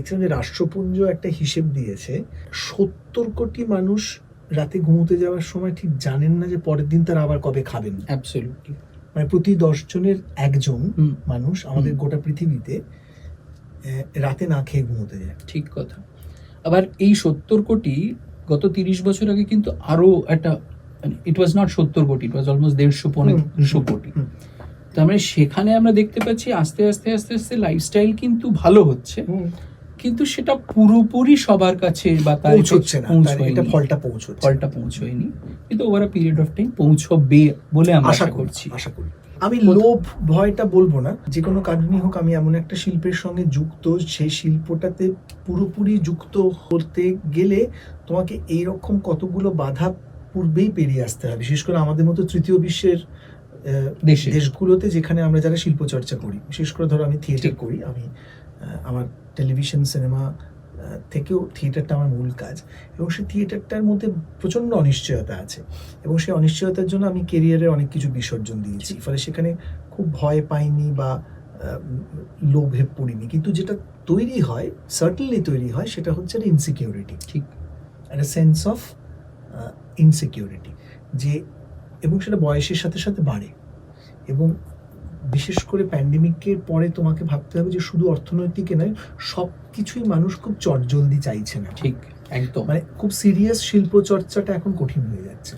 দেখছিলাম যে রাষ্ট্রপুঞ্জ একটা হিসেব দিয়েছে সত্তর কোটি মানুষ রাতে ঘুমোতে যাওয়ার সময় ঠিক জানেন না যে পরের দিন তারা আবার কবে খাবেন। অ্যাবসলিউটলি মানে প্রতি দশ জনের একজন মানুষ আমাদের গোটা পৃথিবীতে রাতে না খেয়ে ঘুমোতে যায়। ঠিক কথা। আবার এই সত্তর কোটি গত তিরিশ বছর আগে কিন্তু আরও একটা ইট ওয়াজ নট সত্তর কোটি ইট ওয়াজ অলমোস্ট দেড়শো পনেরো দুশো কোটি। তার মানে সেখানে আমরা দেখতে পাচ্ছি আস্তে আস্তে আস্তে আস্তে লাইফস্টাইল কিন্তু ভালো হচ্ছে। কিন্তু সেটা পুরোপুরি সবার কাছে বা তার পৌঁছচ্ছে না এটা ফলটা পৌঁছচ্ছে। ফলটা পৌঁছয়নি। কিন্তু over a period of time পৌঁছবে বলে আমরা আশা করছি। আশা করি। আমি লোভ ভয়টা বলব না। যে কোনো কারণই হোক আমি এমন একটা শিল্পের সঙ্গে যুক্ত সেই শিল্পটাতে পুরোপুরি যুক্ত হতে গেলে তোমাকে এই রকম কতগুলো বাধা পূর্বেই পেরিয়ে আসতে হবে। বিশেষ করে আমাদের মতো তৃতীয় বিশ্বের দেশগুলোতে যেখানে আমরা যারা শিল্প চর্চা করি বিশেষ করে ধরো আমি থিয়েটার করি আমি আমার টেলিভিশন সিনেমা থেকেও থিয়েটারটা আমার মূল কাজ। এবং সেই থিয়েটারটার মধ্যে প্রচণ্ড অনিশ্চয়তা আছে। এবং সেই অনিশ্চয়তার জন্য আমি কেরিয়ারে অনেক কিছু বিসর্জন দিয়েছি। ফলে সেখানে খুব ভয় পাইনি বা লোভে পড়িনি। কিন্তু যেটা তৈরি হয় সার্টেনলি তৈরি হয় সেটা হচ্ছে একটা ইনসিকিউরিটি ঠিক। একটা সেন্স অফ ইনসিকিউরিটি যে এবং সেটা বয়সের সাথে সাথে বাড়ে। এবং বিশেষ করে প্যান্ডেমিকের পরে তোমাকে ভাবতে হবে যে শুধু অর্থনৈতিকে নয় সব কিছুই মানুষ খুব চটজলদি চাইছে না। ঠিক একদম। মানে খুব সিরিয়াস শিল্প চর্চাটা এখন কঠিন হয়ে যাচ্ছে।